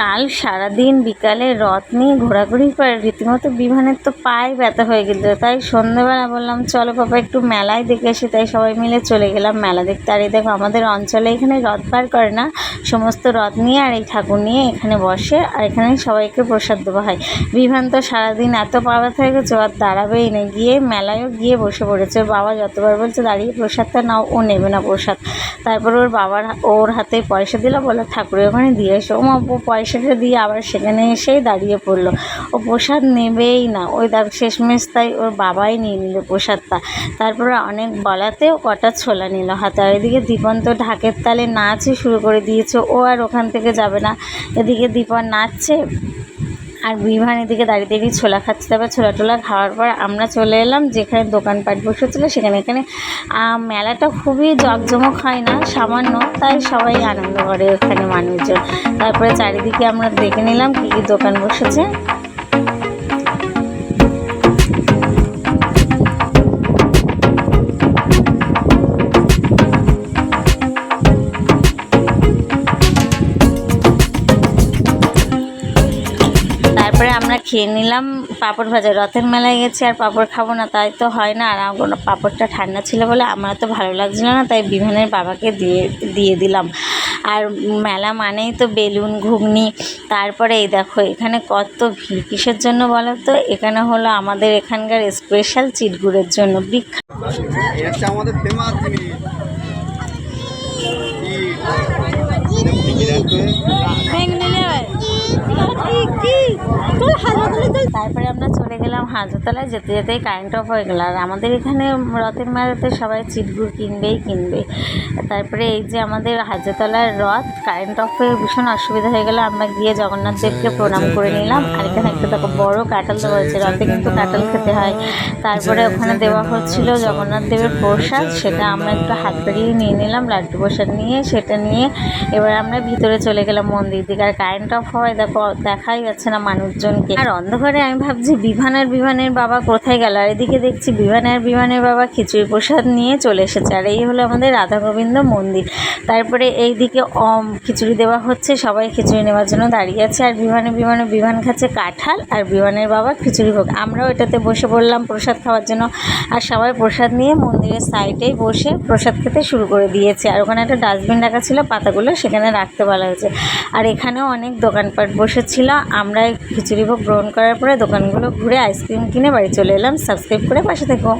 কাল সারাদিন বিকালে রথ নিয়ে ঘোরাঘুরি পর রীতিমতো বিমানের তো পায়ে ব্যথা হয়ে গেল তাই সন্ধ্যেবেলা বললাম, চলো বাবা একটু মেলায় দেখে আসি। তাই সবাই মিলে চলে গেলাম মেলা দেখতে। আর এই দেখো, আমাদের অঞ্চলে এখানে রথ পার করে না, সমস্ত রথ নিয়ে আর এই ঠাকুর নিয়ে এখানে বসে, আর এখানে সবাইকে প্রসাদ দেওয়া হয়। বিভান তো সারাদিন এত পা ব্যথা হয়ে গেছে, আর দাঁড়াবেই না, গিয়ে মেলায়ও গিয়ে বসে পড়েছে। বাবা যতবার বলছে, দাঁড়িয়ে প্রসাদটা নাও, ও নেবে না প্রসাদ। তারপর ওর বাবার, ওর হাতে পয়সা দিল বলে ঠাকুরের ওখানে দিয়ে এসো। ও মা ও পয়সাটা দিয়ে আবার সেখানে এসেই দাঁড়িয়ে পড়ল। ও প্রসাদ নেবেই না। ওই দেখ, শেষমেশ তাই ওর বাবাই নিয়ে নিল প্রসাদটা। তারপরে অনেক বলাতেও কটা ছোলা নিল হাতে। আর এদিকে দীপন তো ঢাকের তালে নাচই শুরু করে দিয়েছে। ও আর ওখান থেকে যাবে না। এদিকে দীপন নাচছে। আর বিভান এদিকে দাঁড়িয়ে দাঁড়িয়ে ছোলা খাচ্ছে। তারপর ছোলা টোলা খাওয়ার পর আমরা চলে এলাম যেখানে দোকানপাট বসেছিলো, সেখানে এখানে মেলাটা খুবই জকজমক হয় না, সামান্য, তাই সবাই আনন্দ করে ওখানে মানুষজন। তারপরে চারিদিকে আমরা দেখে নিলাম কী কী দোকান বসেছে। খেয়ে নিলাম। পাঁপড় ভাজা রথের মেলায় গেছি আর পাঁপড় খাব না তাই তো হয় না। আর আমার পাঁপড়টা ঠান্ডা ছিল বলে আমার তো ভালো লাগছিল না তাই বিমানের বাবাকে দিয়ে দিয়ে দিলাম। আর মেলা মানেই তো বেলুন ঘুগনি। তারপরে এই দেখো এখানে কত ভিড়। কিসের জন্য বলো তো? এখানে হলো আমাদের এখানকার স্পেশাল চিটগুড়ের জন্য বিখ্যাত। আমাদের জিনিস। তারপরে আমরা চলে গেলাম হাজতলায় যেতে যেতেই কারেন্ট অফ হয়ে গেল। আর আমাদের এখানে রথের মেলাতে সবাই চিটগুড় কিনবেই কিনবে তারপরে এই যে আমাদের হাজতলার রথ কারেন্ট অফ হয়ে ভীষণ অসুবিধা হয়ে গেল। আমরা গিয়ে জগন্নাথ দেবকে প্রণাম করে নিলাম। আর এখানে একটা দেখো বড় কাঁঠাল দেওয়া হয়েছে। রথে কিন্তু কাঁঠাল খেতে হয়। তারপরে ওখানে দেওয়া হচ্ছিল জগন্নাথ দেবের প্রসাদ। সেটা আমরা একটু হাত বাড়িয়ে নিয়ে নিলাম, লাড্ডু প্রসাদ নিয়ে, সেটা নিয়ে এবার আমরা ভিতরে চলে গেলাম মন্দির দিকে। আর কারেন্ট অফ হওয়ায় দেখো, দেখাই যাচ্ছে না মানুষজনকে। আর অন্ধকারে আমি ভাবছি বিভানের বিভানের বাবা কোথায় গেল? আর এদিকে দেখছি বিভানের বিভানের বাবা খিচুড়ি প্রসাদ নিয়ে চলে এসেছে। আর এই হলো আমাদের রাধা গোবিন্দ মন্দির। তারপরে এই দিকে অম খিচুড়ি দেওয়া হচ্ছে, সবাই খিচুড়ি নেওয়ার জন্য দাঁড়িয়ে আছে। আর বিমানে বিমানে বিমান খাচ্ছে কাঁঠাল, আর বিমানের বাবা খিচুড়ি ভোগ। আমরাও এটাতে বসে পড়লাম প্রসাদ খাওয়ার জন্য। আর সবাই প্রসাদ নিয়ে মন্দিরের সাইডেই বসে প্রসাদ খেতে শুরু করে দিয়েছে। আর ওখানে একটা ডাস্টবিন রাখা ছিল, পাতাগুলো সেখানে রাখতে বলা হয়েছে। আর এখানেও অনেক দোকানপাট বসেছিল। আমরা খিচুড়ি ভোগ গ্রহণ করার পরে দোকানগুলো ঘুরে আইসক্রিম কিনে বাড়ি চলে এলাম। সাবস্ক্রাইব করে পাশে থেকো।